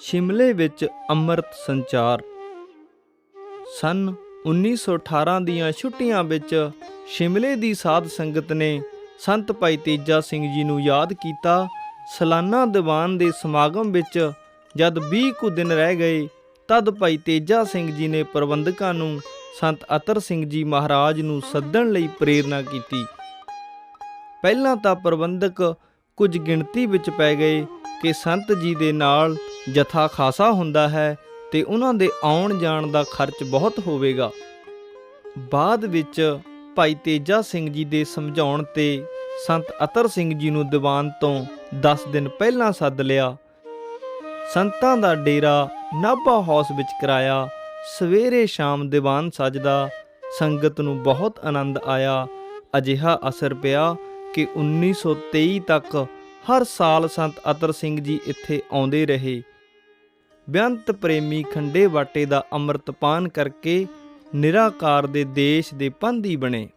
ਸ਼ਿਮਲੇ ਵਿੱਚ ਅੰਮ੍ਰਿਤ ਸੰਚਾਰ। ਸਨ 1918 ਦੀਆਂ ਛੁੱਟੀਆਂ ਵਿੱਚ ਸ਼ਿਮਲੇ ਦੀ ਸਾਧ ਸੰਗਤ ਨੇ ਸੰਤ ਭਾਈ ਤੇਜਾ ਸਿੰਘ ਜੀ ਨੂੰ ਯਾਦ ਕੀਤਾ। ਸਾਲਾਨਾ ਦੀਵਾਨ ਦੇ ਸਮਾਗਮ ਵਿੱਚ ਜਦ 20 ਕੁ ਦਿਨ ਰਹਿ ਗਏ, ਤਦ ਭਾਈ ਤੇਜਾ ਸਿੰਘ ਜੀ ਨੇ ਪ੍ਰਬੰਧਕਾਂ ਨੂੰ ਸੰਤ ਅਤਰ ਸਿੰਘ ਜੀ ਮਹਾਰਾਜ ਨੂੰ ਸੱਦਣ ਲਈ ਪ੍ਰੇਰਣਾ ਕੀਤੀ। ਪਹਿਲਾਂ ਤਾਂ ਪ੍ਰਬੰਧਕ ਕੁਝ ਗਿਣਤੀ ਵਿੱਚ ਪੈ ਗਏ ਕਿ ਸੰਤ ਜੀ ਦੇ ਨਾਲ ਜਥਾ ਖਾਸਾ ਹੁੰਦਾ ਹੈ ਤੇ ਉਹਨਾਂ ਦੇ ਆਉਣ ਜਾਣ ਦਾ ਖਰਚ ਬਹੁਤ ਹੋਵੇਗਾ। ਬਾਅਦ ਵਿੱਚ ਭਾਈ ਤੇਜਾ ਸਿੰਘ ਜੀ ਦੇ ਸਮਝਾਉਣ ਤੇ ਸੰਤ ਅਤਰ ਸਿੰਘ ਜੀ ਨੂੰ ਦੀਵਾਨ ਤੋਂ 10 ਦਿਨ ਪਹਿਲਾਂ ਸੱਦ ਲਿਆ। ਸੰਤਾਂ ਦਾ ਡੇਰਾ ਨਾਭਾ ਹਾਊਸ ਵਿੱਚ ਕਰਾਇਆ। ਸਵੇਰੇ ਸ਼ਾਮ ਦੀਵਾਨ ਸਜਦਾ, ਸੰਗਤ ਨੂੰ ਬਹੁਤ ਆਨੰਦ ਆਇਆ। ਅਜਿਹਾ ਅਸਰ ਪਿਆ ਕਿ 1923 ਤੱਕ ਹਰ ਸਾਲ ਸੰਤ ਅਤਰ ਸਿੰਘ ਜੀ ਇੱਥੇ ਆਉਂਦੇ ਰਹੇ। ਬੇਅੰਤ ਪ੍ਰੇਮੀ ਖੰਡੇ ਵਾਟੇ ਦਾ ਅੰਮ੍ਰਿਤਪਾਨ ਕਰਕੇ ਨਿਰਾਕਾਰ ਦੇ ਦੇਸ਼ ਦੇ ਪੰਧੀ ਬਣੇ।